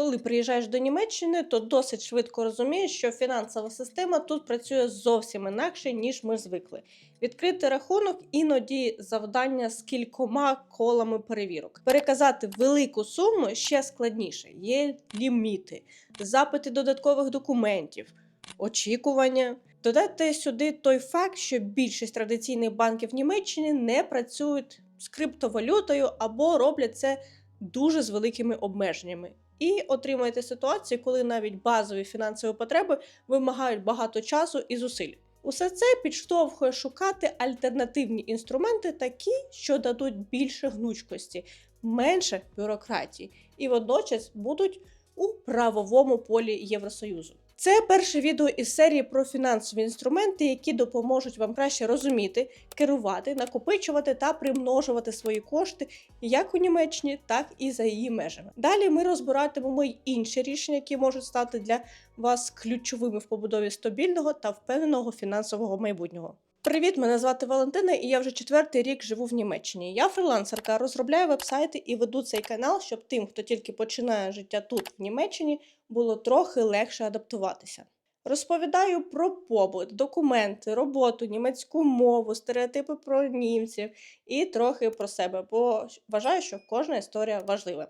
коли приїжджаєш до Німеччини, то досить швидко розумієш, що фінансова система тут працює зовсім інакше, ніж ми звикли. Відкрити рахунок іноді завдання з кількома колами перевірок. Переказати велику суму ще складніше. Є ліміти, запити додаткових документів, очікування. Додайте сюди той факт, що більшість традиційних банків Німеччини не працюють з криптовалютою або роблять це дуже з великими обмеженнями. І отримаєте ситуацію, коли навіть базові фінансові потреби вимагають багато часу і зусиль. Усе це підштовхує шукати альтернативні інструменти, такі, що дадуть більше гнучкості, менше бюрократії, і водночас будуть у правовому полі Євросоюзу. Це перше відео із серії про фінансові інструменти, які допоможуть вам краще розуміти, керувати, накопичувати та примножувати свої кошти як у Німеччині, так і за її межами. Далі ми розбиратимемо й інші рішення, які можуть стати для вас ключовими в побудові стабільного та впевненого фінансового майбутнього. Привіт, мене звати Валентина, і я вже четвертий рік живу в Німеччині. Я фрилансерка, розробляю вебсайти і веду цей канал, щоб тим, хто тільки починає життя тут, в Німеччині, було трохи легше адаптуватися. Розповідаю про побут, документи, роботу, німецьку мову, стереотипи про німців і трохи про себе, бо вважаю, що кожна історія важлива.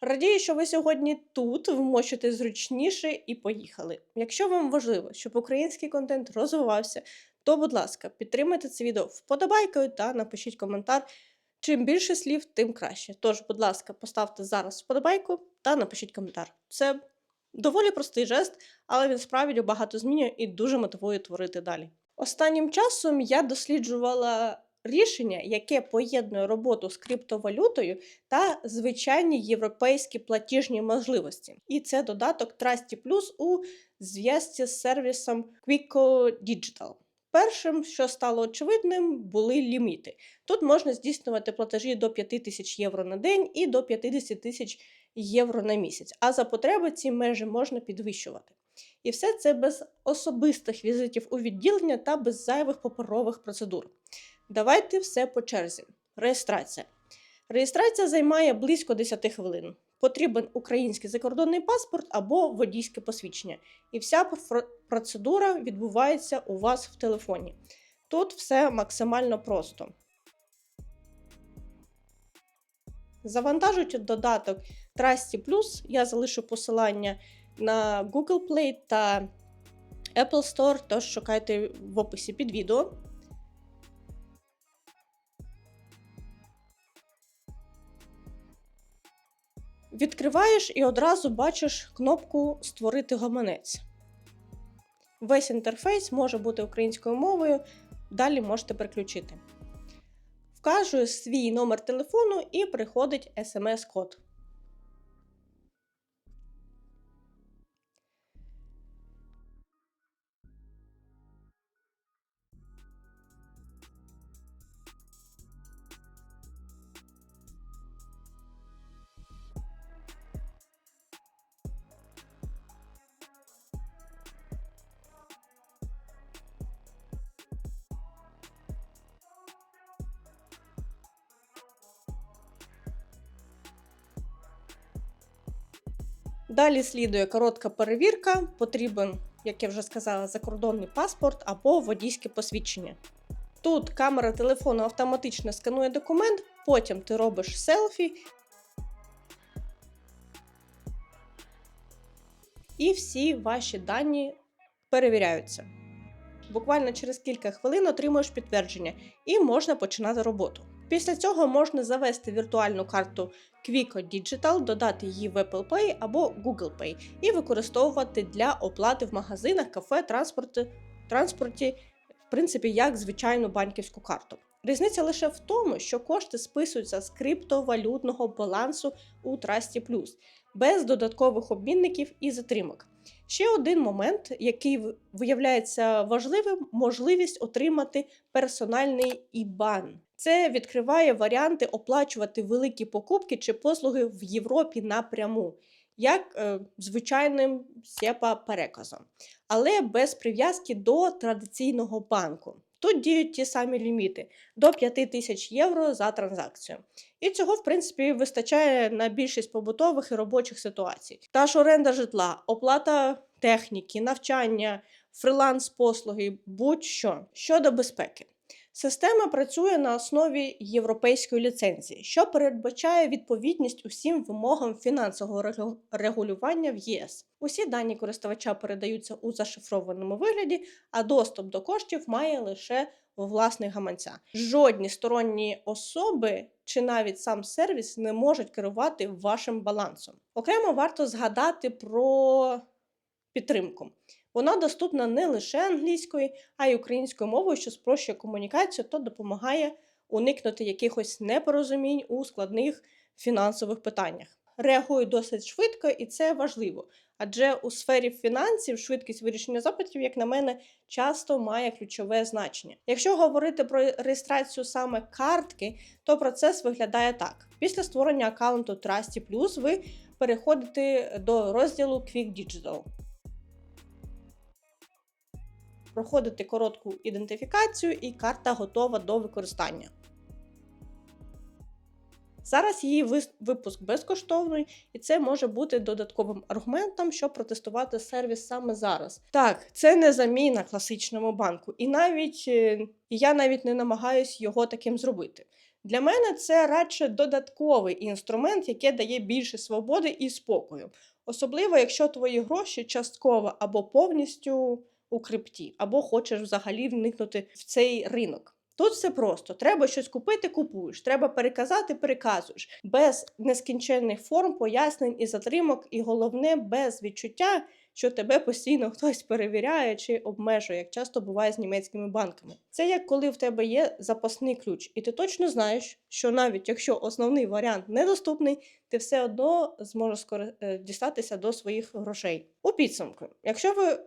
Радію, що ви сьогодні тут вмощите зручніше і поїхали. Якщо вам важливо, щоб український контент розвивався, то, будь ласка, підтримайте це відео вподобайкою та напишіть коментар. Чим більше слів, тим краще. Тож, будь ласка, поставте зараз вподобайку та напишіть коментар. Це доволі простий жест, але він справді багато змінює і дуже мотивує творити далі. Останнім часом я досліджувала рішення, яке поєднує роботу з криптовалютою та звичайні європейські платіжні можливості. І це додаток Trusty Plus у зв'язці з сервісом Quico Digital. Першим, що стало очевидним, були ліміти. Тут можна здійснювати платежі до 5 тисяч євро на день і до 50 тисяч євро на місяць. А за потреби ці межі можна підвищувати. І все це без особистих візитів у відділення та без зайвих паперових процедур. Давайте все по черзі. Реєстрація. Реєстрація займає близько 10 хвилин. Потрібен український закордонний паспорт або водійське посвідчення. І вся процедура відбувається у вас в телефоні. Тут все максимально просто. Завантажуйте додаток Trusty Plus. Я залишу посилання на Google Play та Apple Store, тож шукайте в описі під відео. Відкриваєш і одразу бачиш кнопку Створити гаманець. Весь інтерфейс може бути українською мовою, далі можете переключити. Вкажу свій номер телефону і приходить смс-код. Далі слідує коротка перевірка. Потрібен, як я вже сказала, закордонний паспорт або водійське посвідчення. Тут камера телефону автоматично сканує документ, потім ти робиш селфі. І всі ваші дані перевіряються. Буквально через кілька хвилин отримуєш підтвердження і можна починати роботу. Після цього можна завести віртуальну карту Quico Digital, додати її в Apple Pay або Google Pay і використовувати для оплати в магазинах, кафе, транспорті, транспорті, в принципі, як звичайну банківську карту. Різниця лише в тому, що кошти списуються з криптовалютного балансу у Trusty без додаткових обмінників і затримок. Ще один момент, який виявляється важливим, можливість отримати персональний IBAN. Це відкриває варіанти оплачувати великі покупки чи послуги в Європі напряму, як е, звичайним SEPA переказом, але без прив'язки до традиційного банку. Тут діють ті самі ліміти до 5 тисяч євро за транзакцію. І цього, в принципі, вистачає на більшість побутових і робочих ситуацій. Та ж оренда житла, оплата техніки, навчання, фриланс-послуги, будь-що щодо безпеки. Система працює на основі європейської ліцензії, що передбачає відповідність усім вимогам фінансового регу- регулювання в ЄС. Усі дані користувача передаються у зашифрованому вигляді, а доступ до коштів має лише власник гаманця. Жодні сторонні особи чи навіть сам сервіс не можуть керувати вашим балансом. Окремо варто згадати про підтримку. Вона доступна не лише англійською, а й українською мовою, що спрощує комунікацію та допомагає уникнути якихось непорозумінь у складних фінансових питаннях. Реагує досить швидко, і це важливо. Адже у сфері фінансів швидкість вирішення запитів, як на мене, часто має ключове значення. Якщо говорити про реєстрацію саме картки, то процес виглядає так: після створення аккаунту Trusty ви переходите до розділу Quick Digital. Проходите коротку ідентифікацію, і карта готова до використання. Зараз її випуск безкоштовний, і це може бути додатковим аргументом, щоб протестувати сервіс саме зараз. Так, це не заміна класичному банку, і навіть е, я навіть не намагаюсь його таким зробити. Для мене це радше додатковий інструмент, який дає більше свободи і спокою, особливо якщо твої гроші частково або повністю у крипті, або хочеш взагалі вникнути в цей ринок. Тут все просто: треба щось купити, купуєш, треба переказати, переказуєш. Без нескінченних форм, пояснень і затримок, і головне, без відчуття, що тебе постійно хтось перевіряє чи обмежує, як часто буває з німецькими банками. Це як коли в тебе є запасний ключ, і ти точно знаєш, що навіть якщо основний варіант недоступний, ти все одно зможеш е, дістатися до своїх грошей. У підсумку, якщо ви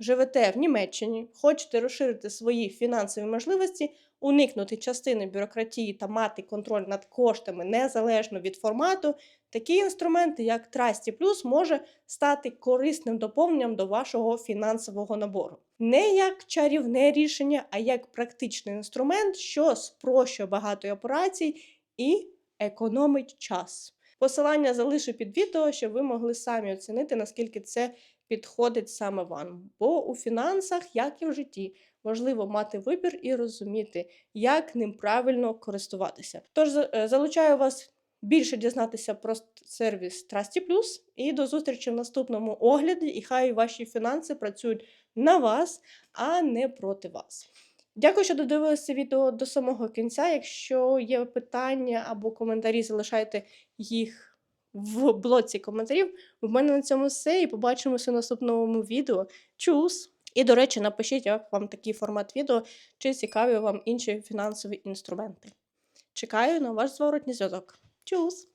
живете в Німеччині, хочете розширити свої фінансові можливості, уникнути частини бюрократії та мати контроль над коштами незалежно від формату, такі інструменти, як Trusty Plus, може стати корисним доповненням до вашого фінансового набору. Не як чарівне рішення, а як практичний інструмент, що спрощує багато операцій і економить час. Посилання залишу під відео, щоб ви могли самі оцінити, наскільки це підходить саме вам. Бо у фінансах, як і в житті, важливо мати вибір і розуміти, як ним правильно користуватися. Тож е, залучаю вас більше дізнатися про сервіс Trusty Plus і до зустрічі в наступному огляді. І хай ваші фінанси працюють на вас, а не проти вас. Дякую, що додивилися відео до самого кінця. Якщо є питання або коментарі, залишайте їх в блоці коментарів. В мене на цьому все. І побачимося в наступному відео. Чус! І, до речі, напишіть, як вам такий формат відео, чи цікаві вам інші фінансові інструменти. Чекаю на ваш зворотній зв'язок. Чус!